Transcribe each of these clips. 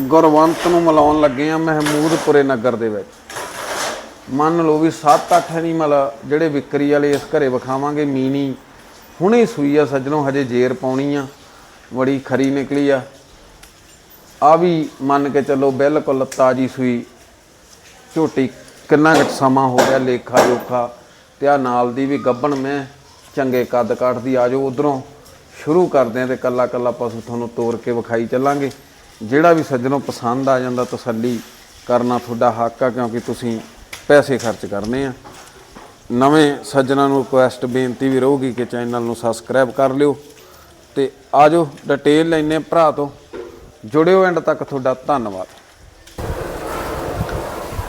ਗੁਰਵੰਤ ਨੂੰ ਮਿਲਾਉਣ ਲੱਗੇ ਆ ਮਹਿਮੂਦਪੁਰੇ ਨਗਰ ਦੇ ਵਿੱਚ। ਮੰਨ ਲਓ ਵੀ 7-8 ਐਨੀਮਲ ਜਿਹੜੇ ਵਿਕਰੀ ਵਾਲੇ ਇਸ ਘਰੇ ਵਿਖਾਵਾਂਗੇ ਮੀਨੀ ਹੁਣੇ ਸੂਈ ਆ ਸੱਜਣੋ, ਹਜੇ ਜੇਰ ਪਾਉਣੀ ਆ, ਬੜੀ ਖਰੀ ਨਿਕਲੀ ਆ। ਆ ਵੀ ਮੰਨ ਕੇ ਚੱਲੋ ਬਿਲਕੁਲ ਤਾਜੀ ਸੂਈ। ਝੋਟੀ ਕਿੰਨਾ ਕੁ ਸਮਾਂ ਹੋ ਗਿਆ ਲੇਖਾ ਜੋਖਾ, ਤੇ ਆ ਨਾਲ ਦੀ ਵੀ ਗੱਬਣ ਮੈਂ ਚੰਗੇ ਕੱਦ ਕਾਠ ਦੀ ਆਜੋ ਉਧਰੋਂ ਸ਼ੁਰੂ ਕਰਦੇ ਆ ਤੇ ਕੱਲਾ ਕੱਲਾ ਪਸ਼ੂ ਤੁਹਾਨੂੰ ਤੋੜ ਕੇ ਵਿਖਾਈ ਚੱਲਾਂਗੇ। ਜਿਹੜਾ ਵੀ ਸੱਜਣੋਂ ਪਸੰਦ ਆ ਜਾਂਦਾ ਤਸੱਲੀ ਕਰਨਾ ਤੁਹਾਡਾ ਹੱਕ ਆ ਕਿਉਂਕਿ ਤੁਸੀਂ ਪੈਸੇ ਖਰਚ ਕਰਨੇ ਆ। ਨਵੇਂ ਸੱਜਣਾਂ ਨੂੰ ਰਿਕੁਐਸਟ ਬੇਨਤੀ ਵੀ ਰਹੂਗੀ ਕਿ ਚੈਨਲ ਨੂੰ ਸਬਸਕ੍ਰਾਈਬ ਕਰ ਲਿਓ ਤੇ ਆਜੋ ਡਿਟੇਲ ਲੈਨੇ ਭਰਾ ਤੋਂ। ਜੁੜਿਓ ਐਂਡ ਤੱਕ ਤੁਹਾਡਾ ਧੰਨਵਾਦ।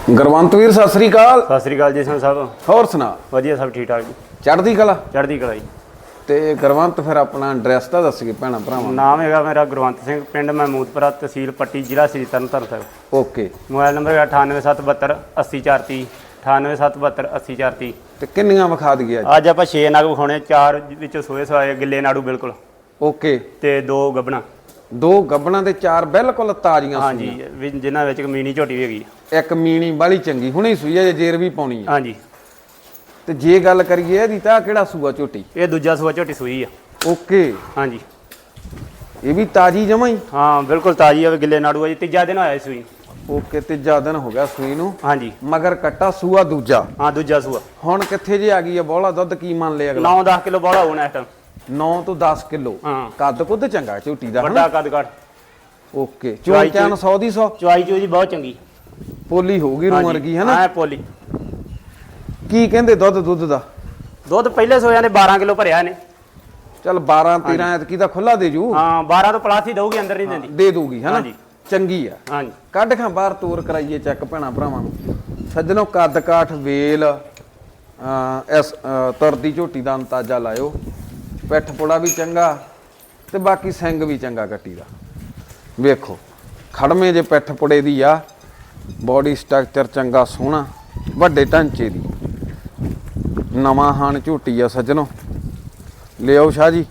ਗੁਰਵੰਤ ਵੀਰ ਸਤਿ ਸ੍ਰੀ ਅਕਾਲ। ਸਤਿ ਸ੍ਰੀ ਅਕਾਲ ਜੀ ਸਿੰਘ ਸਾਹਿਬ। ਹੋਰ ਸੁਣਾ। ਵਧੀਆ ਸਭ ਠੀਕ ਠਾਕ ਜੀ। ਚੜ੍ਹਦੀ ਕਲਾ? ਚੜ੍ਹਦੀ ਕਲਾ ਜੀ। ਤੇ ਗੁਰਵੰਤ ਫਿਰ ਆਪਣਾ ਐਡਰੈਸ ਤਾਂ ਦੱਸ ਕੇ ਭੈਣਾ ਭਰਾਵਾਂ। ਨਾਮ ਹੈਗਾ ਮੇਰਾ ਗੁਰਵੰਤ ਸਿੰਘ ਪਿੰਡ ਮਹਿਮੂਦਪੁਰਾ ਤਹਿਸੀਲ ਪੱਟੀ ਜ਼ਿਲ੍ਹਾ Sri Tarn Taran Sahib. Okay mobile number ਹੈ 98772 80430 98772 80430 ਤੇ ਕਿੰਨੀਆਂ ਵਿਖਾ ਦਈਏ ਅੱਜ? ਅੱਜ ਆਪਾਂ 6 ਨਗ ਵਿਖਾਉਣੇ ਚਾਰ ਵਿੱਚੋਂ ਸੋਏ ਸਵਾਏ ਗਿੱਲੇ ਨਾੜੂ ਬਿਲਕੁਲ। ਓਕੇ ਤੇ ਦੋ ਗੱਬਣਾ। ਦੋ ਗੱਬਣਾ ਦੇ ਚਾਰ ਬਿਲਕੁਲ ਤਾਜ਼ੀਆਂ ਹਾਂਜੀ ਵੀ ਜਿਨ੍ਹਾਂ ਵਿੱਚ ਇੱਕ ਮੀਨੀ ਝੋਟੀ ਵੀ ਹੈਗੀ। ਇੱਕ ਮੀਣੀ ਬਾਲੀ ਚੰਗੀ ਹੁਣੇ ਸੂਈ ਹੈ ਜੇ ਜੇਰ ਵੀ ਪਾਉਣੀ ਹੈ ਹਾਂਜੀ। ਤੇ ਜੇ ਗੱਲ ਕਰੀਏ ਇਹਦੀ ਤਾਂ ਕਿਹੜਾ ਸੂਆ ਝੋਟੀ? ਇਹ ਦੂਜਾ ਸੂਆ ਝੋਟੀ ਸੂਈ ਆ। ਓਕੇ। ਹਾਂਜੀ। ਇਹ ਵੀ ਤਾਜ਼ੀ ਜਮਾਂ ਹੀ? ਹਾਂ ਬਿਲਕੁਲ ਤਾਜ਼ੀ ਆ ਗਿੱਲੇ ਨਾੜੂ ਆ ਜੀ। ਤੀਜਾ ਦਿਨ ਹੋਇਆ ਸੂਈ। ਨੂੰ। ਓਕੇ ਤੀਜਾ ਦਿਨ ਹੋ ਗਿਆ ਸੂਈ ਨੂੰ। ਹਾਂਜੀ। ਮਗਰ ਕੱਟਾ ਸੂਆ ਦੂਜਾ। ਹਾਂ ਦੂਜਾ ਸੂਆ। ਹੁਣ ਕਿੱਥੇ ਜੇ ਆ ਗਈ ਆ ਬੋਲਾ ਦੁੱਧ ਕੀ ਮੰਨ ਲਿਆ ਅਗਲਾ? 9-10 ਕਿਲੋ ਬੋਲਾ ਹੋਣਾ ਇਸ ਟਾਈਮ 9 ਤੋਂ 10 ਕਿਲੋ। ਹਾਂ। ਕੱਦ ਕੁੱਦ ਚੰਗਾ ਝੋਟੀ ਦਾ ਵੱਡਾ ਕੱਦ ਕਾਠ ਓਕੇ ਚੋਣ ਚਾਨ 100 ਦੀ 100 ਚੁਆਈ ਚੂਈ ਦੀ ਬਹੁਤ ਚੰਗੀ। ਪੋਲੀ ਹੋਊਗੀ ਰੂ ਵਰਗੀ ਹਨਾ? ਹਾਂ ਪੋਲੀ। ਕੀ ਕਹਿੰਦੇ ਦੁੱਧ ਦੁੱਧ ਦਾ? ਦੁੱਧ ਪਹਿਲੇ ਸੋਇਆਂ ਨੇ 12 ਕਿਲੋ ਭਰਿਆ ਨੇ ਚੱਲ 12 13 ਐਤਕੀ ਦਾ ਖੁੱਲਾ ਦੇ ਜੂ। ਹਾਂ 12 ਤੋਂ ਪਲਾਸ ਹੀ ਦਊਗੀ ਅੰਦਰ ਨਹੀਂ ਦਿੰਦੀ। ਦੇ ਦੂਗੀ ਹਨਾ ਹਾਂਜੀ। ਚੰਗੀ ਆ। ਹਾਂਜੀ। ਕੱਢ ਖਾਂ ਬਾਹਰ ਤੋਰ ਕਰਾਈਏ ਚੱਕ ਭੈਣਾ ਭਰਾਵਾਂ ਨੂੰ। ਸੱਜਣੋ ਕੱਦ ਕਾਠ ਵੇਲ ਅਹ ਇਸ ਅਹ ਤੁਰਦੀ ਝੋਟੀ ਦਾ ਅੰਤਾਜ਼ਾ ਲਾਇਓ। ਪਿੱਠ ਪੁੜਾ ਵੀ ਚੰਗਾ ਤੇ ਬਾਕੀ ਸਿੰਘ ਵੀ ਚੰਗਾ ਕੱਟੀ ਦਾ। ਵੇਖੋ ਖੜਮੇ ਜੇ ਪਿੱਠ ਪੁੜੇ ਦੀ ਆ ਬੋਡੀ ਸਟਰਕਚਰ ਚੰਗਾ ਸੋਹਣਾ ਵੱਡੇ ਢਾਂਚੇ ਦੀ। ਨਵਾਂ ਹਾਨ ਝੋਟੀ ਆ ਸੱਜਣੋ। ਲਿਆਓ ਸ਼ਾਹ ਜੀ।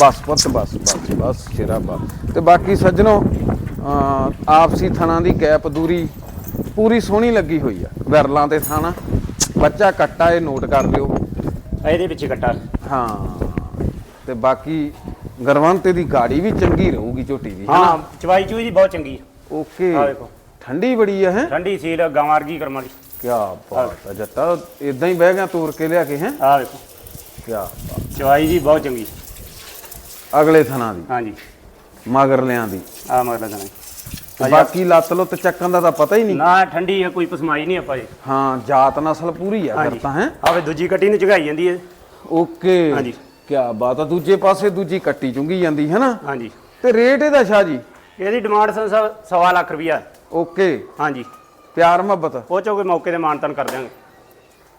ਬਸ ਪੁੱਤ ਬਸ ਬਸ ਬਸ ਸ਼ੇਰਾ ਬਸ ਤੇ ਬਾਕੀ ਸੱਜਣੋ ਆਪਸੀ ਥਣਾ ਦੀ ਗੈਪ ਦੂਰੀ ਪੂਰੀ ਸੋਹਣੀ ਲੱਗੀ ਹੋਈ ਆ। ਵਿਰਲਾਂ ਤੇ ਥਾਣਾ। ਬੱਚਾ ਕੱਟਾ ਇਹ ਨੋਟ ਕਰ ਲਿਓ ਇਹਦੇ ਪਿੱਛੇ ਕੱਟਾ। ਹਾਂ। ਤੇ ਬਾਕੀ ਗਰਵੰਤੇ ਦੀ ਗਾੜੀ ਵੀ ਚੰਗੀ ਰਹੂਗੀ ਝੋਟੀ ਦੀ ਹਾਂ ਚਵਾਈ ਚੂਈ ਦੀ ਬਹੁਤ ਚੰਗੀ। ਆ ਓਕੇ। ਆਹ ਵੇਖੋ। ਠੰਡੀ ਬੜੀ ਆ ਹੈ? ਠੰਡੀ ਸੀਲ ਗਾਂ ਵਰਗੀ ਕਰਮ ਵਾਲੀ ਕੀ ਬਾਤ ਆ ਜੱਟਾ ਇਦਾਂ ਹੀ ਬਹਿ ਗਿਆ ਤੋਰ ਕੇ ਲਿਆ ਕੇ ਹੈ? ਆਹ ਵੇਖੋ ਕੀ ਬਾਤ ਚਵਾਈ ਦੀ ਬਹੁਤ ਚੰਗੀ। ਅਗਲੇ ਥਣਾ ਦੀ। ਹਾਂਜੀ। ਮਗਰ ਲਿਆਂ ਦੀ। ਆ ਮਗਰ ਲੱਗਣਾ ਤੇ ਬਾਕੀ ਲੱਤ ਲੁੱਤ ਚੱਕਣ ਦਾ ਤਾਂ ਪਤਾ ਹੀ ਨਹੀਂ। ਨਾ ਠੰਡੀ ਆ ਕੋਈ ਪਸਮਾਈ ਨਹੀਂ ਆਪਾਂ ਜੀ ਹਾਂ ਜਾਤ ਨਸਲ ਪੂਰੀ ਆ ਫਿਰ ਤਾਂ ਹੈ? ਆਵੇ ਦੂਜੀ ਕੱਟੀ ਨੂੰ ਝਗਾਈ ਜਾਂਦੀ ਹੈ ਓਕੇ। ਹਾਂਜੀ। ਕੀ ਬਾਤ ਆ ਦੂਜੇ ਪਾਸੇ ਦੂਜੀ ਕੱਟੀ ਚੁੰਗੀ ਜਾਂਦੀ ਹੈ ਨਾ? ਹਾਂਜੀ। ਤੇ ਰੇਟ ਇਹਦਾ ਸ਼ਾਹ ਜੀ? ਇਹਦੀ ਡਿਮਾਂਡ ਸੰਸਾ ਸਵਾ ਲੱਖ ਰੁਪਈਆ। ਓਕੇ। ਹਾਂਜੀ। ਪਿਆਰ ਮੁਹੱਬਤ। ਉਹ ਚੋਂ ਕੋਈ ਮੌਕੇ ਤੇ ਮਾਨਤਨ ਕਰ ਦਿਆਂਗੇ।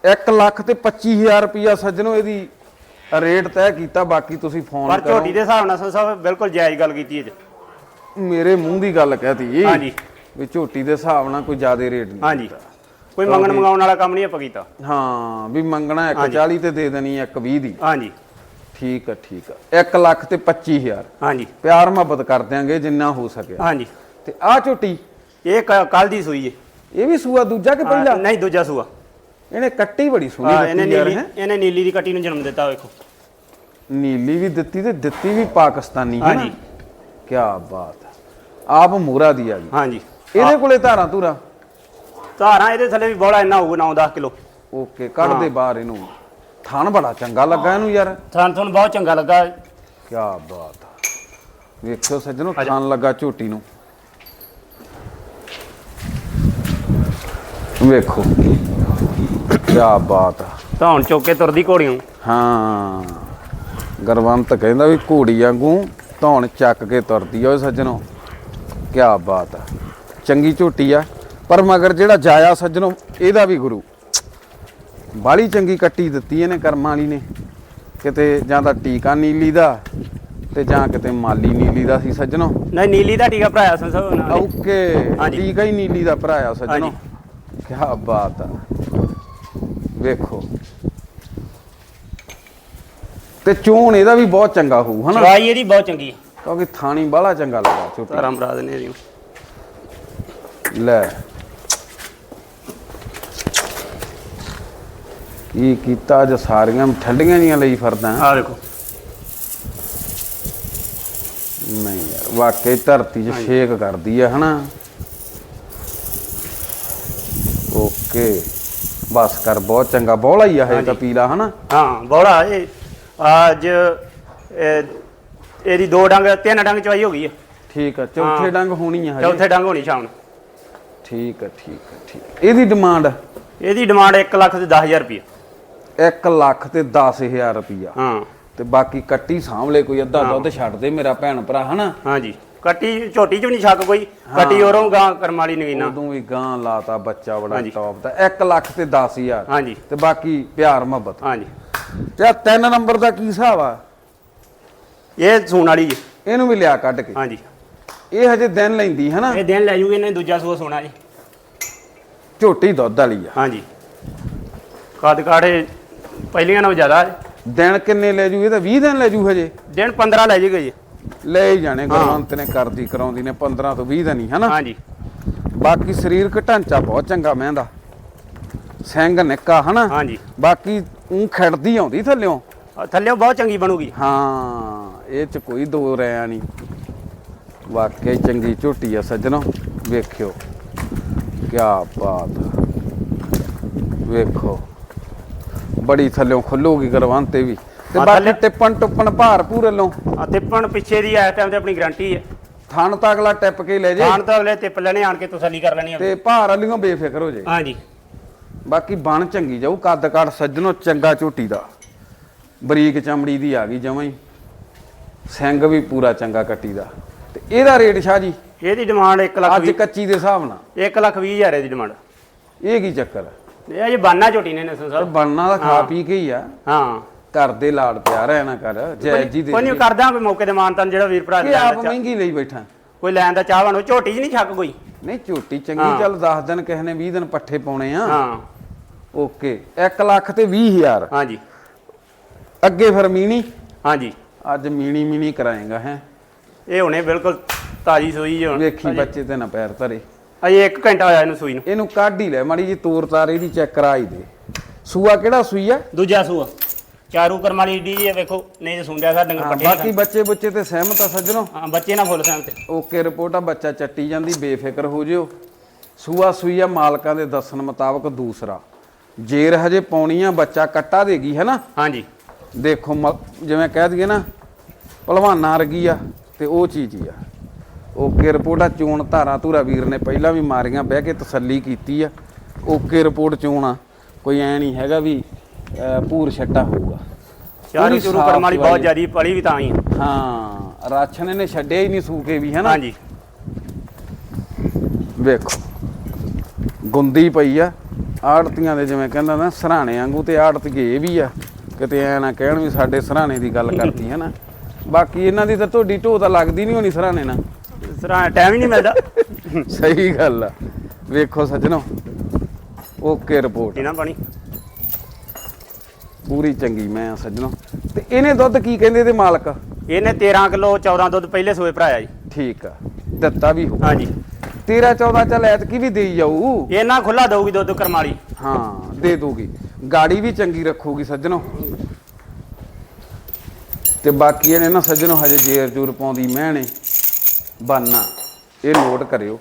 1 ਲੱਖ ਤੇ 25000 ਰੁਪਿਆ ਸੱਜਣੋ ਇਹਦੀ ਰੇਟ ਤੈਅ ਕੀਤਾ ਬਾਕੀ ਤੁਸੀਂ ਫੋਨ ਪਰ ਕਰੋ। ਝੋਟੀ ਦੇ ਹਿਸਾਬ ਨਾਲ ਸੰਸਾ ਬਿਲਕੁਲ ਜਾਇਜ਼ ਗੱਲ ਕੀਤੀ ਹੈ ਜੀ ਮੇਰੇ ਮੂੰਹ ਦੀ ਗੱਲ ਕਹਿਤੀ ਹਾਂਜੀ। ਵੀ ਝੋਟੀ ਦੇ ਹਿਸਾਬ ਨਾਲ ਕੋਈ ਜ਼ਿਆਦਾ ਰੇਟ ਨਹੀਂ ਹਾਂਜੀ। ਕੋਈ ਮੰਗਣ ਮੰਗਾਉਣ ਵਾਲਾ ਕੰਮ ਨਹੀਂ ਆਪਾਂ ਕੀਤਾ। ਹਾਂ ਵੀ ਮੰਗਣਾ 140 ਤੇ ਦੇ ਦੇਣੀ 120 ਦੀ। ਹਾਂਜੀ। ਠੀਕ ਆ ਠੀਕ ਆ। 1 ਲੱਖ ਤੇ 25000 ਹਾਂਜੀ। ਪਿਆਰ ਮੁਹੱਬਤ ਕਰ ਦਿਆਂਗੇ ਜਿੰਨਾ ਹੋ ਸਕਿਆ। ਹਾਂਜੀ। ਤੇ ਆਹ ਝੋਟੀ ਇਹ ਕੱਲ ਦੀ ਸੂਈ ਹੈ ਇਹ ਵੀ ਸੂਆ ਦੂਜਾ ਕਿ ਪਹਿਲਾ? ਨਹੀਂ ਦੂਜਾ ਸੂਆ। ਇਹਨੇ ਕੱਟੀ ਬੜੀ ਸੋਹਣੀ ਹਾਂ, ਇਹਨੇ ਦਿੱਤੀ ਯਾਰ ਨੀਲੀ ਹੈ। ਇਹਨੇ ਨੀਲੀ ਦੀ ਕੱਟੀ ਨੂੰ ਜਨਮ ਦਿੱਤਾ ਵੇਖੋ। ਨੀਲੀ ਵੀ ਦਿੱਤੀ ਤੇ ਦਿੱਤੀ ਵੀ ਪਾਕਿਸਤਾਨੀ ਹੈ ਹਾਂਜੀ। ਕੀ ਬਾਤ ਹੈ। ਆਪ ਮੂਰਾ ਦੀ ਆ ਗਈ ਹਾਂਜੀ। ਇਹਦੇ ਕੋਲੇ ਧਾਰਾਂ ਧੂਰਾ? ਧਾਰਾਂ ਇਹਦੇ ਥੱਲੇ ਵੀ ਬੋਲਾ ਇੰਨਾ ਹੋਊਗਾ 9-10 ਕਿਲੋ। ਓਕੇ ਕੱਢ ਦੇ ਬਾਹਰ ਇਹਨੂੰ। ਥਣ ਬੜਾ ਚੰਗਾ ਲੱਗਾ ਇਹਨੂੰ ਯਾਰ। ਥਾਂ ਤੁਹਾਨੂੰ ਬਹੁਤ ਚੰਗਾ ਲੱਗਾ। ਕੀ ਬਾਤ ਆ ਵੇਖਿਓ ਸੱਜਣੋ ਥਣ ਲੱਗਾ ਝੋਟੀ ਨੂੰ। ਵੇਖੋ। ਕੀ ਬਾਤ ਆ। ਧੌਣ ਚੁੱਕ ਕੇ ਤੁਰਦੀ ਘੋੜੀਆਂ ਹਾਂ। ਗਰਵੰਤ ਕਹਿੰਦਾ ਵੀ ਘੋੜੀ ਵਾਂਗੂ ਧੌਣ ਚੱਕ ਕੇ ਤੁਰਦੀ ਆ ਓਏ ਸੱਜਣੋ। ਕੀ ਬਾਤ ਆ। ਚੰਗੀ ਝੋਟੀ ਆ। ਪਰ ਮਗਰ ਜਿਹੜਾ ਜਾਇਆ ਸੱਜਣੋ ਇਹਦਾ ਵੀ ਗੁਰੂ। ਬਾਲੀ ਚੰਗੀ ਕੱਟੀ ਦਿੱਤੀ ਇਹਨੇ ਕਰਮਾਂ ਵਾਲੀ ਨੇ। ਕਿਤੇ ਜਾਂ ਤਾਂ ਟੀਕਾ ਨੀਲੀ ਦਾ ਤੇ ਜਾਂ ਕਿਤੇ ਮਾਲੀ ਨੀਲੀ ਦਾ ਸੀ ਸੱਜਣੋ। ਨਹੀਂ ਨੀਲੀ ਦਾ ਟੀਕਾ ਭਰਾਇਆ ਸੰਸੋ ਨਾਲ। ਓਕੇ। ਹਾਂਜੀ। ਟੀਕਾ ਹੀ ਨੀਲੀ ਦਾ ਭਰਾਇਆ ਸੱਜਣੋ। ਕੀ ਬਾਤ ਆ। ਵੇਖੋ। ਤੇ ਚੋਣ ਇਹਦਾ ਵੀ ਬਹੁਤ ਚੰਗਾ ਹੋਊ ਹਨਾ? ਚਵਾਈ ਇਹਦੀ ਬਹੁਤ ਚੰਗੀ ਹੈ ਕਿਉਂਕਿ ਥਾਣੀ ਬਾਹਲਾ ਚੰਗਾ ਲੱਗਾ ਤਾਰਾਂ ਮਰਾ ਦਿੰਦੇ ਇਹਦੀ। ਲੈ। ਕੀ ਕੀਤਾ ਅੱਜ ਸਾਰੀਆਂ ਠੰਡੀਆਂ ਜੀਆਂ ਲਈ ਫਿਰਦਾ ਆ ਦੇਖੋ। ਨਹੀਂ ਯਾਰ ਵਾਕਈ ਧਰਤੀ 'ਚ ਛੇਕ ਕਰਦੀ ਆ ਹਨਾ? ਓਕੇ। ਬਸ ਕਰ ਬਹੁਤ ਚੰਗਾ। ਬੋਲਾ ਹੀ ਆ ਇਹ ਤਾਂ ਪੀਲਾ ਹਨਾ? ਹਾਂ ਬੋੜਾ ਇਹ। ਅੱਜ ਇਹ- ਇਹਦੀ ਦੋ ਡੰਗ ਤਿੰਨ ਡੰਗ ਚਵਾਈ ਹੋ ਗਈ ਠੀਕ ਆ ਚੌਥੇ। ਡੰਗ ਹੋਣੀ ਆ ਚੌਥੇ ਡੰਗ ਹੋਣੀ ਸ਼ਾਮ ਨੂੰ। ਠੀਕ ਆ ਠੀਕ ਆ ਠੀਕ। ਇਹਦੀ ਡਿਮਾਂਡ ਇਹਦੀ ਡਿਮਾਂਡ 1 ਲੱਖ ਤੇ 10000 ਰੁਪਏ 1 ਲੱਖ ਤੇ 10000 ਰੁਪਈਆ। ਹਾਂ। ਤੇ ਬਾਕੀ ਕੱਟੀ ਸਾਂਭਲੇ ਕੋਈ ਅੱਧਾ ਦੁੱਧ ਛੱਡ ਦੇ ਮੇਰਾ ਭੈਣ ਭਰਾ ਹਨਾ? ਹਾਂਜੀ। ਕੱਟੀ ਝੋਟੀ ਚ ਵੀ ਨਹੀਂ ਛੱਕ ਕੋਈ ਕੱਟੀ ਔਰੋਂ ਗਾਂ ਕਰਮ ਵਾਲੀ ਨਵੀਨਾ ਉਦੋਂ ਵੀ ਗਾਂ ਲਾਤਾ ਬੱਚਾ ਬੜਾ। ਟੌਪ ਦਾ 1 ਲੱਖ ਤੇ 10000 ਹਾਂਜੀ। ਤੇ ਬਾਕੀ ਪਿਆਰ ਮੁਹੱਬਤ। ਹਾਂਜੀ। ਤੇ 3 ਨੰਬਰ ਦਾ ਕੀ ਹਿਸਾਬ ਆ? ਇਹ ਸੂਣ ਵਾਲੀ ਜੀ। ਇਹਨੂੰ ਵੀ ਲਿਆ ਕੱਢ ਕੇ। ਹਾਂਜੀ। ਇਹ ਹਜੇ ਦਿਨ ਲੈਂਦੀ ਹਨਾ? ਇਹ ਦਿਨ ਲੈ ਜੂਗੇ ਇਹਨੇ ਦੂਜਾ ਸੂਆ ਸੋਣਾ ਜੀ। ਝੋਟੀ ਦੁੱਧ ਵਾਲੀ ਆ। ਹਾਂਜੀ। ਕਦ ਕਾੜੇ ਪਹਿਲੀਆਂ ਨਾਲੋਂ ਜ਼ਿਆਦਾ ਹੈ। ਦਿਨ ਕਿੰਨੇ ਲੈ ਜੂ ਇਹ ਤਾਂ 20 ਦਿਨ ਲੈ ਜੂ ਹਜੇ। ਦਿਨ 15 ਲੈ ਜੂਗੇ ਜੀ। ਲੈ ਹੀ ਜਾਣੇ ਗੁਰਵੰਤ ਨੇ ਕਰਦੀ ਕਰਾਉਂਦੀ ਨੇ 15 ਤੋਂ 20 ਦਿਨ ਹੀ ਹਨਾ? ਹਾਂਜੀ। ਬਾਕੀ ਸਰੀਰਕ ਢਾਂਚਾ ਬਹੁਤ ਚੰਗਾ ਮਹਿੰਦਾ। ਸਿੰਘ ਨਿੱਕਾ ਹਨਾ? ਹਾਂਜੀ। ਬਾਕੀ ਉਹ ਖੜਦੀ ਆਉਂਦੀ ਥੱਲਿਓਂ। ਆਹ ਥੱਲੇ ਬਹੁਤ ਚੰਗੀ ਬਣੂਗੀ। ਹਾਂ ਇਹ ਚ ਕੋਈ ਦੋ ਰਿਆ ਨਹੀਂ। ਵਾਕਈ ਚੰਗੀ ਝੋਟੀ ਆ ਸੱਜਣੋ ਵੇਖਿਓ। ਕੀ ਬਾਤ। ਵੇਖੋ। ਬੜੀ ਥੱਲਿਓਂ ਖੁੱਲੂਗੀ ਗਰਵੰਤੇ ਵੀ। ਤੇ ਹਾਂ, ਬਾਕੀ ਥੱਲੇ- ਟਿੱਪਣ ਟੁੱਪਣ ਭਾਰ ਪੂਰੇ ਲੋ ਆ ਤਿੱਪਣ ਪਿੱਛੇ ਦੀ ਇਸ ਟਾਈਮ ਤੇ ਆਪਣੀ ਗਾਰੰਟੀ ਹੈ। ਥਣ ਤਾਂ ਅਗਲਾ ਟਿੱਪ ਕੇ ਲੈ ਜੇ। ਖਾਣ ਤੋਂ ਅਗਲੇ ਤਿੱਪ ਲੈਣੇ ਆਣ ਕੇ ਤਸੱਲੀ ਕਰ ਲੈਣੀ ਤੇ ਭਾਰ ਵਾਲੀਆਂ ਬੇਫਿਕਰ ਹੋ ਜੇ। ਹਾਂਜੀ। ਬਾਕੀ ਬਣ ਚੰਗੀ ਜਾਊ ਕੱਦ ਕਾਠ ਸੱਜਣੋ ਚੰਗਾ ਝੋਟੀ ਦਾ। ਬਰੀਕ ਚਮੜੀ ਦੀ ਆ ਗਈ ਜਮਾਂ ਹੀ। ਸਿੰਘ ਵੀ ਪੂਰਾ ਚੰਗਾ ਕੱਟੀ ਦਾ। ਤੇ ਇਹਦਾ ਰੇਟ ਸ਼ਾਹ ਜੀ? ਇਹਦੀ ਡਿਮਾਂਡ 1 ਲੱਖ ਅੱਜ ਕੱਚੀ ਦੇ ਹਿਸਾਬ ਨਾਲ। 1 ਲੱਖ 20 ਹਜ਼ਾਰ ਇਹਦੀ ਡਿਮਾਂਡ ਇਹ ਕੀ ਚੱਕਰ ਹੈ ਇਹ ਅਜੇ ਬਾਨਾ ਝੋਟੀ ਨੇ ਤੇ ਸਾਹਿਬ। ਬਣਨਾ ਦਾ ਖਾ ਪੀ ਕੇ ਹੀ ਆ। ਹਾਂ। ਘਰ ਦੇ ਲਾੜ ਪਿਆ ਰਹਿਣਾ ਕਰ। ਜੈ ਜੀ ਦੇ ਕੋਈ ਨਹੀਂ ਕਰਦਾ ਕੋਈ ਮੌਕੇ ਤੇ ਮਾਨਤਨ ਜਿਹੜਾ ਵੀਰ ਭਰਾ ਕਿ ਲੈਣ ਆਪ ਦਾ ਮਹਿੰਗੀ ਲਈ ਬੈਠਾ। ਕੋਈ ਲੈਣ ਦਾ ਚਾਹਵਾਨ ਹੋ ਝੋਟੀ ਨਹੀਂ ਛੱਕ ਕੋਈ? ਨਹੀਂ ਝੋਟੀ ਚੰਗੀ। ਚੱਲ 10 ਦਿਨ ਕਿਸੇ ਨੇ 20 ਦਿਨ ਪੱਠੇ ਪਾਉਣੇ ਆ। ਹਾਂ। ਓਕੇ 1 ਲੱਖ ਤੇ 20 ਹਜ਼ਾਰ। ਹਾਂਜੀ। ਅੱਗੇ ਫਿਰ ਮੀਣੀ। ਹਾਂਜੀ। ਅੱਜ ਮੀਣੀ ਮੀਣੀ ਕਰਾਏਗਾ ਹੈ। ਇਹ ਹੁਣੇ ਬਿਲਕੁਲ ਤਾਜੀ ਸੂਈ ਜੀ ਹੁਣ। ਵੇਖੀ ਬੱਚੇ ਤੇ ਨਾ ਪੈਰ ਧਰੇ। ਅਜੇ 1 ਘੰਟਾ ਹੋਇਆ ਇਹਨੂੰ ਸੂਈ ਨੂੰ। ਇਹਨੂੰ ਕੱਢ ਹੀ ਲੈ ਮਾੜੀ ਜੀ ਤੂਰ ਤਾਰ ਇਹਦੀ ਚੈੱਕ ਕਰਾ ਹੀ ਦੇ। ਸੂਆ ਕਿਹੜਾ ਸੂਈ ਆ? ਦੂਜਾ ਸੂਆ। ਚਾਰੂ ਕਰਮ ਵਾਲੀ ਡੀ ਹੈ ਵੇਖੋ ਨਹੀਂ ਤੇ ਸੁੰਦਿਆ ਸਾ ਡੰਗਰ ਹਾਂ, ਪੱਠੇ ਬਾਕੀ ਬੱਚੇ ਬੱਚੇ ਤੇ ਸਹਿਮਤ ਆ ਸੱਜਣੋ। ਹਾਂ ਬੱਚੇ ਨਾਲ ਫੁੱਲ ਸਹਿਮਤ। ਓਕੇ ਰਿਪੋਰਟ ਆ ਬੱਚਾ ਚੱਟੀ ਜਾਂਦੀ ਬੇਫਿਕਰ ਹੋ ਜਿਓ। ਸੂਆ ਸੂਈ ਆ ਮਾਲਕਾਂ ਦੇ ਦੱਸਣ ਮੁਤਾਬਕ ਦੂਸਰਾ। ਜੇਰ ਹਜੇ ਪਾਉਣੀ ਆ ਬੱਚਾ ਕੱਟਾ ਦੇਗੀ ਹੈ ਨਾ ਹਾਂਜੀ। ਦੇਖੋ ਮ- ਜਿਵੇਂ ਕਹਿ ਦਈਏ ਨਾ ਭਲਵਾਨਾਂ ਵਰਗੀ ਆ ਤੇ ਉਹ ਚੀਜ਼ ਹੀ ਆ। ਓਕੇ ਰਿਪੋਰਟ ਆ ਚੋਣ ਧਾਰਾ ਧੂਰਾ ਵੀਰ ਨੇ ਪਹਿਲਾਂ ਵੀ ਮਾਰੀਆਂ ਬਹਿ ਕੇ ਤਸੱਲੀ ਕੀਤੀ ਆ। ਓਕੇ ਰਿਪੋਰਟ ਚੋਣ ਆ। ਕੋਈ ਐ ਨਹੀਂ ਹੈਗਾ ਵੀ ਅਹ, ਭੂਰ ਛੱਟਾ ਹੋਊਗਾ। ਚਾਰੂ ਪੂਰੀ ਚੂਰੂ ਸਾਫ਼ ਕਰਮ ਵਾਲੀ ਬਹੁਤ ਸਫ਼ਾਈ। ਜ਼ਿਆਦੀ ਪਲੀ ਵੀ ਤਾਂ ਹੀ ਹੈ। ਹਾਂ ਰਾਸ਼ਨ ਇਹਨੇ ਛੱਡਿਆ ਹੀ ਨਹੀਂ ਸੂਕੇ ਵੀ ਹੈ ਨਾ ਹਾਂਜੀ। ਵੇਖੋ ਗੁੰਦੀ ਪਈ ਆ ਆੜਤੀਆਂ ਦੇ ਜਿਵੇਂ ਕਹਿੰਦਾ ਨਾ ਸਰਾਣੇ ਵਾਂਗੂ ਤੇ ਆੜਤੀਏ ਇਹ ਵੀ ਆ ਕਿਤੇ ਐ ਨਾ ਕਹਿਣ ਵੀ ਸਾਡੇ ਸਰਾਣੇ ਦੀ ਗੱਲ ਕਰਤੀ ਹੈ ਨਾ ਬਾਕੀ ਇਹਨਾਂ ਦੀ ਤਾਂ ਤੁਹਾਡੀ ਢੋ ਤਾਂ ਲੱਗਦੀ ਨਹੀਂ ਹੋਣੀ ਸਰਾਣੇ ਨਾਲ। ਸਰਾ ਟਾਈਮ ਹੀ ਨਹੀਂ ਮਿਲਦਾ। ਸਹੀ ਗੱਲ ਆ। ਵੇਖੋ ਸੱਜਣੋ ਓਕੇ ਰਿਪੋਰਟ। ਇਹਨਾਂ ਪਾਣੀ ਪੂਰੀ ਚੰਗੀ ਮੈਂ ਆ ਸੱਜਣੋ। ਤੇ ਇਹਨੇ ਦੁੱਧ ਕੀ ਕਹਿੰਦੇ ਇਹਦੇ ਮਾਲਕ? ਇਹਨੇ 13 ਕਿਲੋ 14 ਦੁੱਧ ਪਹਿਲੇ ਸੋਏ ਭਰਾਇਆ ਜੀ। ਠੀਕ ਆ ਦਿੱਤਾ ਵੀ ਹੋ ਹਾਂਜੀ। 13 14 ਚੱਲ ਐਤਕੀ ਵੀ ਦੇਈ ਜਾਊ? ਇਹਨਾਂ ਖੁੱਲਾ ਦਊਗੀ ਦੁੱਧ ਕਰਮ ਵਾਲੀ। ਹਾਂ ਦੇ ਦੂਗੀ ਗਾੜੀ ਵੀ ਚੰਗੀ ਰੱਖੂਗੀ ਸੱਜਣੋ। ਤੇ ਬਾਕੀ ਇਹਨੇ ਨਾ ਸੱਜਣੋ ਹਜੇ ਜੇਰ ਜੂਰ ਪਾਉਂਦੀ ਮਹਿਣੇ। ਬਾਨਾ ਇਹ ਨੋਟ ਕਰਿਓ।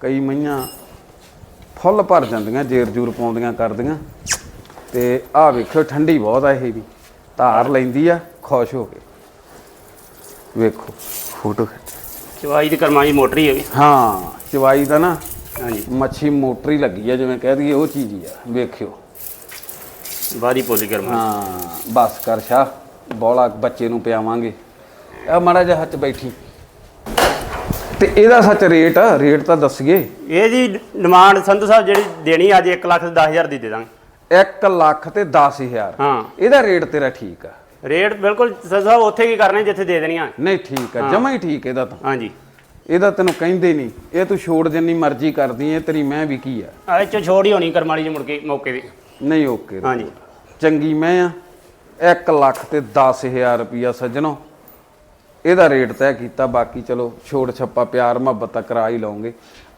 ਕਈ ਮਈਆਂ ਫੁੱਲ ਭਰ ਜਾਂਦੀਆਂ ਜੇਰ ਜੂਰ ਪਾਉਂਦੀਆਂ ਕਰਦੀਆਂ। ਤੇ ਆਹ ਵੇਖਿਓ ਠੰਡੀ ਬਹੁਤ ਆ ਇਹ ਵੀ ਧਾਰ ਲੈਂਦੀ ਆ ਖੁਸ਼ ਹੋ ਕੇ। ਵੇਖੋ ਫੋਟੋ ਚਵਾਈ ਦੀ ਕਰਮ ਵਾਲੀ ਮੋਟਰ ਹੀ ਹੈਗੀ ਹਾਂ ਚਵਾਈ ਦਾ ਨਾ ਹਾਂਜੀ। ਮੱਛੀ ਮੋਟਰ ਹੀ ਲੱਗੀ ਆ ਜਿਵੇਂ ਕਹਿ ਦਈਏ ਉਹ ਚੀਜ਼ ਹੀ ਆ। ਵੇਖਿਓ। ਬਾਦੀ ਪੋਲੀ ਕਰਮ। ਵਾਲੀ। ਹਾਂ ਬਸ ਕਰ ਸ਼ਾ ਬੋਲਾ ਬੱਚੇ ਨੂੰ ਪਿਆਵਾਂਗੇ। ਆ ਮਾੜਾ ਜਿਹਾ ਹੱਥ ਬੈਠੀ। ਤੇ ਇਹਦਾ ਸੱਚ ਰੇਟ ਰੇਟ ਤਾਂ ਦੱਸੀਏ ਇਹ ਜੀ ਡਿਮਾਂਡ ਸੰਧੂ ਸਾਹਿਬ ਜਿਹੜੀ ਦੇਣੀ ਅੱਜ 1 ਲੱਖ 10000 ਦੀ ਦੇ ਦਾਂਗੇ। 1 ਲੱਖ ਤੇ 10000 ਹਾਂ। ਇਹਦਾ ਰੇਟ ਤੇਰਾ ਠੀਕ ਆ। ਰੇਟ ਬਿਲਕੁਲ ਸਾਹਿਬ ਉੱਥੇ ਕੀ ਕਰਨੇ ਜਿੱਥੇ ਦੇ ਦੇਣੀਆਂ। ਨਹੀਂ ਠੀਕ ਆ। ਜਮਾ ਹੀ ਠੀਕ ਇਹਦਾ ਤਾਂ। ਹਾਂਜੀ। ਇਹਦਾ ਤੈਨੂੰ ਕਹਿੰਦੇ ਨਹੀਂ। ਇਹ ਤੂੰ ਛੋੜ ਜਿੰਨੀ ਮਰਜ਼ੀ ਕਰਦੀ ਐ ਤੇਰੀ ਮੈਂ ਵੀ ਕੀ ਆ। ਆ ਚ ਛੋੜ ਹੀ ਹੋਣੀ ਕਰਮਾਲੀ ਜੀ ਮੁੜ ਕੇ ਮੌਕੇ ਦੀ। ਨਹੀਂ ਓਕੇ ਹਾਂਜੀ। ਚੰਗੀ ਮੈਂ ਆ। 1 ਲੱਖ ਤੇ 10000 ਰੁਪਿਆ ਸੱਜਣੋ। ਇਹਦਾ ਰੇਟ ਤੈਅ ਕੀਤਾ ਬਾਕੀ ਚਲੋ ਛੋੜ ਛੱਪਾ ਪਿਆਰ ਮੁਹੱਬਤ ਕਰਾ ਹੀ ਲਓਗੇ।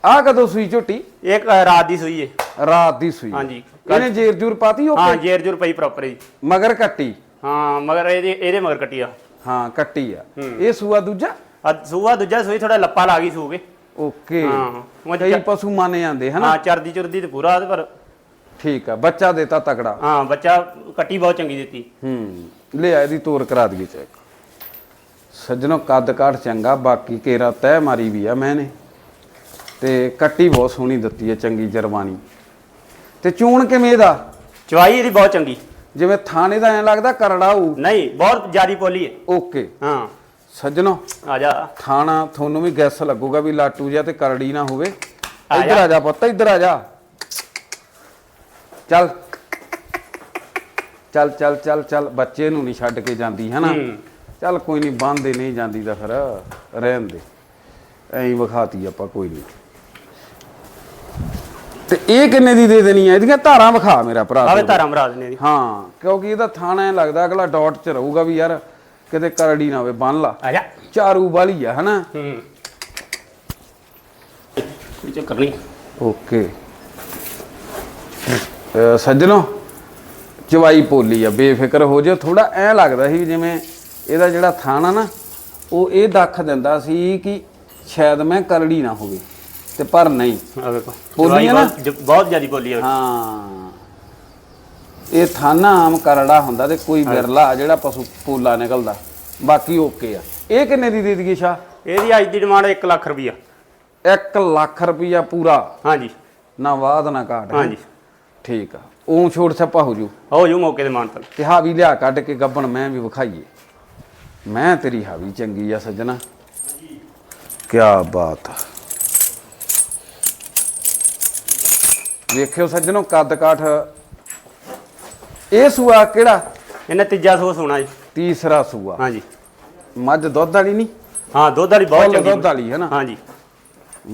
ਆ ਕਦੋਂ ਸੂਈ ਝੋਟੀ? ਇੱਕ ਰਾਤ ਦੀ ਸੂਈ ਹੈ ਰਾਤ ਦੀ ਸੂਈ। ਹਾਂਜੀ। ਇਹਨੇ ਜੇਰ ਜੂਰ ਪਾਤੀ ਹਾਂ ਓਕੇ ਜੇਰ ਜੁਰ ਪਈ ਪ੍ਰੋਪਰ ਜੀ। ਮਗਰ ਕੱਟੀ? ਹਾਂ ਮਗਰ ਇਹਦੇ ਇਹਦੇ ਮਗਰ ਕੱਟੀ ਆ। ਹਾਂ ਕੱਟੀ ਆ। ਇਹ ਸੂਆ ਦੂਜਾ? ਆ ਸੂਆ ਦੂਜਾ ਸੂਈ ਥੋੜਾ ਲੱਪਾ ਲਾ ਗਈ ਸੂਗੇ ਓਕੇ। ਹਾਂ ਉਹ ਕਈ ਪਸ਼ੂ ਮਾਨੇ ਜਾਂਦੇ ਹਨਾ? ਹਾਂ ਚਰਦੀ ਚੁਰਦੀ ਤੇ ਪੂਰਾ ਪਰ। ਠੀਕ ਆ ਬੱਚਾ ਦੇਤਾ ਤਕੜਾ। ਹਾਂ ਬੱਚਾ ਕੱਟੀ ਬਹੁਤ ਚੰਗੀ ਦਿੱਤੀ। ਹੂੰ ਲੈ ਆ ਇਹਦੀ ਤੋਰ ਕਰਾ ਦਈਏ ਚੈੱਕ ਸੱਜਣੋ ਕੱਦ ਕਾਠ ਚੰਗਾ ਬਾਕੀ ਕੇਰਾ ਤੈ ਮਾਰੀ ਵੀ ਆ ਮੈਨੇ। ਤੇ ਕੱਟੀ ਬਹੁਤ ਸੋਹਣੀ ਦਿੱਤੀ ਹੈ ਚੰਗੀ ਜਰਵਾਨੀ ਤੇ ਚੂਣ ਕਿਵੇਂ ਇਹਦਾ ਚਵਾਈ ਇਹਦੀ ਬਹੁਤ ਚੰਗੀ। ਜਿਵੇਂ ਥਾਣੇ ਦਾ ਐ ਲੱਗਦਾ ਕਰੜਾ ਹੋਊ। ਨਹੀਂ ਬਹੁਤ ਜਿਆਦੀ ਪੋਲੀ ਹੈ। ਓਕੇ। ਹਾਂ। ਸੱਜਣੋ ਆ ਜਾ। ਥਾਣਾ ਤੁਹਾਨੂੰ ਵੀ ਗੈਸ ਲੱਗੂਗਾ ਵੀ ਲਾਟੂ ਜਿਹਾ ਤੇ ਕਰੜੀ ਨਾ ਹੋਵੇ। ਆ ਇੱਧਰ। ਆ ਜਾ ਪੁੱਤ ਇੱਧਰ ਆ ਜਾ। ਚੱਲ। ਚੱਲ ਚੱਲ ਚੱਲ ਚੱਲ। ਬੱਚੇ ਨੂੰ ਨਹੀਂ ਛੱਡ ਕੇ ਜਾਂਦੀ ਹੈ ਨਾ ਹੂੰ। ਚੱਲ ਕੋਈ ਨਹੀਂ ਬੰਦੇ ਨਹੀਂ ਜਾਂਦੀ ਤਾਂ ਫਿਰ। ਰਹਿਣ ਦੇ। ਐਂ ਹੀ ਵਿਖਾਤੀ ਆਪਾਂ ਕੋਈ ਨਹੀਂ ਇਹ ਕਿੰਨੇ ਦੀ ਦੇ ਦੇਣੀ ਹੈ ਇਹਦੀਆਂ ਧਾਰਾਂ ਵਿਖਾ ਮੇਰਾ ਭਰਾ ਆਵੇ। ਧਾਰਾ ਮਰਾਜ ਨੇ ਦੀ ਹਾਂ ਕਿਉਂਕਿ ਇਹਦਾ ਥਾਣਾ ਐਂ ਲੱਗਦਾ ਅਗਲਾ ਡਾਟ 'ਚ ਰਹੂਗਾ ਵੀ ਯਾਰ ਕਿਤੇ ਕਰੜੀ ਨਾ ਹੋਵੇ ਬੰਨ ਲਾ। ਆ ਜਾ। ਚਾਰੂ ਵਾਲੀ ਆ ਹਨਾ? ਹੂੰ। ਚੱਕਰ ਨਹੀਂ। ਓਕੇ। ਸੱਜਣੋ ਚਵਾਈ ਪੋਲੀ ਆ ਬੇਫਿਕਰ ਹੋ ਜਾ ਥੋੜਾ ਐ ਲੱਗਦਾ ਸੀ ਜਿਵੇਂ ਇਹਦਾ ਜਿਹੜਾ ਥਾਣਾ ਨਾ ਉਹ ਇਹ ਦੱਖ ਦਿੰਦਾ ਸੀ ਕਿ ਸ਼ਾਇਦ ਮੈਂ ਕਰੜੀ ਨਾ ਹੋਵੇ। ਤੇ ਪਰ ਨਹੀਂ। ਆ ਵੇਖੋ ਹੈ ਨਾ? ਬਹੁਤ- ਬਹੁਤ ਜਿਆਦੀ ਪੋਲੀ ਹੈ ਹਾਂ। ਇਹ ਥਾਣਾ ਆਮ ਕਰੜਾ ਹੁੰਦਾ ਤੇ ਕੋਈ ਵਿਰਲਾ ਜਿਹੜਾ ਪਸ਼ੂ ਪੋਲਾ ਨਿਕਲਦਾ। ਬਾਕੀ ਓਕੇ ਆ। ਇਹ ਕਿੰਨੇ ਦੀ ਦੇ ਦਈਏ ਸ਼ਾ ਇਹਦੀ ਅੱਜ ਦੀ ਡਿਮਾਂਡ 1 ਲੱਖ ਰੁਪਈਆ। 1 ਲੱਖ ਰੁਪਈਆ ਪੂਰਾ? ਹਾਂਜੀ। ਨਾ ਵਾਧ ਨਾ ਘਾਟ ਹਾਂਜੀ। ਠੀਕ ਆ। ਉਹ ਛੋੜ ਛੱਪਾ ਹੋ ਜੂ। ਹੋ ਜੂ ਮੌਕੇ ਤੇ ਮਾਨਤਨ। ਤੇ ਹਾਵੀ ਲਿਆ ਕੱਢ ਕੇ ਗੱਬਣ ਮੈਂ ਵੀ ਵਿਖਾਈਏ। ਮੈਂ ਤੇਰੀ ਹਾਵੀ ਚੰਗੀ ਆ ਸੱਜਣਾ। ਕੀ ਬਾਤ ਆ। ਵੇਖਿਓ ਸੱਜਣੋ ਕੱਦ ਕਾਠ ਇਹ ਸੂਆ ਕਿਹੜਾ? ਇਹਨੇ ਤੀਜਾ ਸੋ ਸੋਣਾ ਜੀ। ਤੀਸਰਾ ਸੂਆ। ਹਾਂਜੀ ਮੱਝ ਦੁੱਧ ਵਾਲੀ ਨਹੀਂ? ਹਾਂ ਦੁੱਧ ਵਾਲੀ ਬਹੁਤ ਚੰਗੀ ਦੁੱਧ ਵਾਲੀ ਹੈ ਨਾ ਹਾਂਜੀ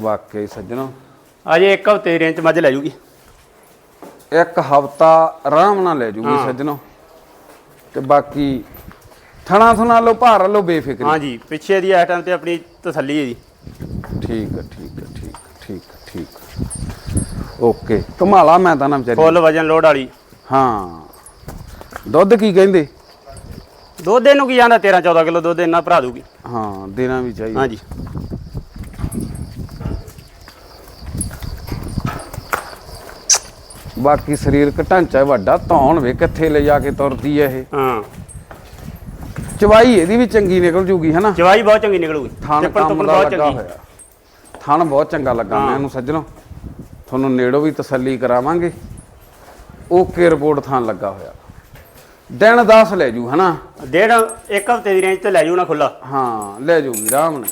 ਵਾਕਈ ਸੱਜਣੋ। ਅਜੇ ਇੱਕ ਹਫ਼ਤੇ ਰੇਂਜ ਮੱਝ ਲੈ ਜੂਗੀ। ਇੱਕ ਹਫਤਾ ਆਰਾਮ ਨਾਲ ਲੈ ਜੂਗੀ ਸੱਜਣੋ। ਤੇ ਬਾਕੀ ਥਣਾ ਥਣਾ ਲੋ ਭਾਰ ਲੋ ਬੇਫਿਕਰੀ। ਹਾਂਜੀ ਪਿੱਛੇ ਦੀ ਆਈਟਮ ਤੇ ਆਪਣੀ ਤਸੱਲੀ ਹੈ ਜੀ। ਠੀਕ ਹੈ, ਠੀਕ ਹੈ। ਓਕੇ। ਕਮਾਲਾ ਮੈਂ ਤਾਂ ਨਾ ਵਿਚਾਰੀ। ਫੁੱਲ ਵਜਨ ਲੋਡ ਵਾਲੀ। ਹਾਂ। ਦੁੱਧ ਕੀ ਕਹਿੰਦੇ? ਦੁੱਧ ਇਹਨੂੰ ਕੀ ਜਾਂਦਾ? 13 14 ਕਿਲੋ ਦੁੱਧ ਇੰਨਾ ਭਰਾ ਦੂਗੀ ਹਾਂ ਦੇਣਾ ਵੀ ਚਾਹੀਦਾ। ਹਾਂਜੀ। ਬਾਕੀ ਸਰੀਰਕ ਢਾਂਚਾ ਵੱਡਾ ਧੌਣ ਵੇ ਕਿੱਥੇ ਲੈ ਜਾ ਕੇ ਤੁਰਦੀ ਹੈ ਇਹ। ਹਾਂ। ਚਵਾਈ ਇਹਦੀ ਵੀ ਚੰਗੀ ਨਿਕਲ ਜੂਗੀ ਹਨਾ? ਚਵਾਈ ਬਹੁਤ ਚੰਗੀ ਨਿਕਲੂਗੀ। ਥਣ ਕੰਮ ਦਾ ਬਹੁਤ ਲੱਗਾ ਚੰਗੀ। ਹੋਇਆ। ਥਣ ਬਹੁਤ ਚੰਗਾ ਲੱਗਾ। ਮੈਨੂੰ ਸੱਜਣੋ। ਤੁਹਾਨੂੰ ਨੇੜੋਂ ਵੀ ਤਸੱਲੀ ਕਰਾਵਾਂਗੇ। ਓਕੇ ਰਿਪੋਰਟ ਥਣ ਲੱਗਾ ਹੋਇਆ। ਦਿਨ 10 ਲੈ ਜੂ ਹਨਾ? ਡੇਢ ਇੱਕ ਹਫ਼ਤੇ ਦੀ ਰੇਂਜ ਤੇ ਲੈ ਜੂ ਨਾ ਖੁੱਲਾ ਹਾਂ ਲੈ ਜੂਗੀ ਆਰਾਮ ਨਾਲ।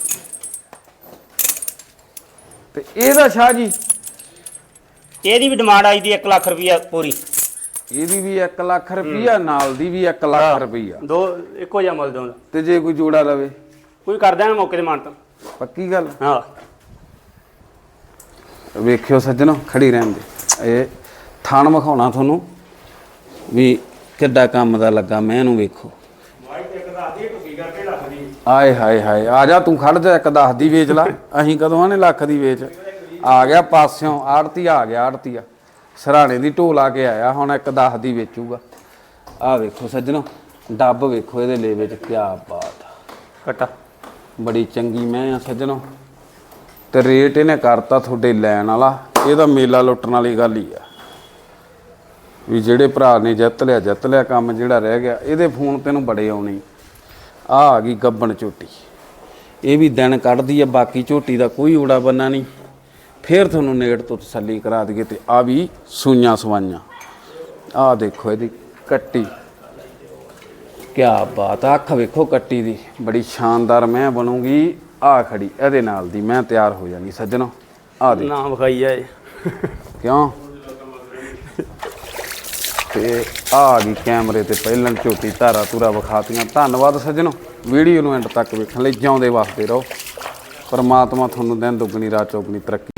ਤੇ ਇਹਦਾ ਸ਼ਾਹ ਜੀ? ਇਹਦੀ ਵੀ ਡਿਮਾਂਡ ਆਈ ਦੀ 1 ਲੱਖ ਰੁਪਈਆ ਪੂਰੀ। ਇਹਦੀ ਵੀ 1 ਲੱਖ ਰੁਪਈਆ ਨਾਲ ਦੀ ਵੀ 1 ਲੱਖ ਰੁਪਈਆ। ਦੋ ਇੱਕੋ ਜਿਹਾ ਮੁੱਲ ਦੋਂਦਾ ਤੇ ਜੇ ਕੋਈ ਜੋੜਾ ਲਵੇ? ਕੋਈ ਕਰ ਦੇਣਾ ਮੌਕੇ ਤੇ ਮਾਨਤਨ ਪੱਕੀ ਗੱਲ? ਹਾਂ। ਵੇਖਿਓ ਸੱਜਣੋ ਖੜੀ ਰਹਿਣ ਦੇ। ਇਹ ਥਾਣ ਵਿਖਾਉਣਾ ਤੁਹਾਨੂੰ ਵੀ ਕਿੱਡਾ ਕੰਮ ਦਾ ਲੱਗਾ ਮੈਂ ਇਹਨੂੰ ਵੇਖੋ। ਆਏ ਹਾਏ ਹਾਏ ਆ ਜਾ ਤੂੰ ਖੜ ਜਾ ਇੱਕ 10 ਦੀ ਵੇਚ ਲਾ। ਅਸੀਂ ਕਦੋਂ ਆਨੇ ਲੱਖ ਦੀ ਵੇਚ? ਆ ਗਿਆ ਪਾਸਿਓਂ ਆੜਤੀ ਆ ਗਿਆ ਆੜਤੀਆ ਸਰਾਣੇ ਦੀ ਢੋਲ ਆ ਕੇ ਆਇਆ ਹੁਣ ਇੱਕ 10 ਦੀ ਵੇਚੂਗਾ। ਆ ਵੇਖੋ ਸੱਜਣੋ ਡੱਬ ਵੇਖੋ ਇਹਦੇ ਲੈ ਵਿੱਚ ਕੀ ਬਾਤ ਆ। ਕਟਾ। ਬੜੀ ਚੰਗੀ ਮੈਂ ਆ ਸੱਜਣੋ। ਤੇ ਰੇਟ ਇਹਨੇ ਕਰਤਾ ਤੁਹਾਡੇ ਲੈਣ ਵਾਲਾ। ਇਹ ਤਾਂ ਮੇਲਾ ਲੁੱਟਣ ਵਾਲੀ ਗੱਲ ਹੀ ਆ। ਵੀ ਜਿਹੜੇ ਭਰਾ ਨੇ ਜਿੱਤ ਲਿਆ ਜਿੱਤ ਲਿਆ ਕੰਮ ਜਿਹੜਾ ਰਹਿ ਗਿਆ, ਇਹਦੇ ਫੋਨ ਤੈਨੂੰ ਬੜੇ ਆਉਣੇ ਆ। ਆ ਗਈ ਗੱਬਣ ਝੋਟੀ। ਇਹ ਵੀ ਦਿਨ ਕੱਢਦੀ ਆ, ਬਾਕੀ ਝੋਟੀ ਦਾ ਕੋਈ ਊੜਾ ਬੰਨਾ ਨਹੀਂ। ਫੇਰ ਤੁਹਾਨੂੰ ਨੇੜ ਤੋਂ ਤਸੱਲੀ ਕਰਾ ਦਈਏ ਤੇ ਆ ਵੀ ਸੂਈਆਂ ਸਵਾਈਆਂ। ਆ ਦੇਖੋ ਇਹਦੀ ਕੱਟੀ। ਕਿਆ ਬਾਤ ਆ, ਅੱਖ ਵੇਖੋ ਕੱਟੀ ਦੀ। ਬੜੀ ਸ਼ਾਨਦਾਰ ਮੈਂ ਬਣੂਗੀ। ਆ ਖੜੀ ਇਹਦੇ ਨਾਲ ਦੀ ਮੈਂ ਤਿਆਰ ਹੋ ਜਾਣੀ ਸੱਜਣੋ। ਆ ਦੇ ਨਾ ਵਿਖਾਈ ਜਾਏ ਕਿਉਂ? ਤੇ ਆ ਆ ਗਈ ਕੈਮਰੇ ਤੇ ਪਹਿਲਾਂ ਝੋਟੀ ਧਾਰਾ ਧੂਰਾ ਵਿਖਾਤੀਆਂ। ਧੰਨਵਾਦ ਸੱਜਣੋ। ਵੀਡੀਓ ਨੂੰ ਐਂਡ ਤੱਕ ਵੇਖਣ ਲਈ ਜਿਉਂਦੇ ਵਾਸਤੇ ਰਹੋ। ਪਰਮਾਤਮਾ ਤੁਹਾਨੂੰ ਦਿਨ ਦੁੱਗਣੀ ਰਾਤ ਚੌਗਣੀ ਤਰੱਕੀ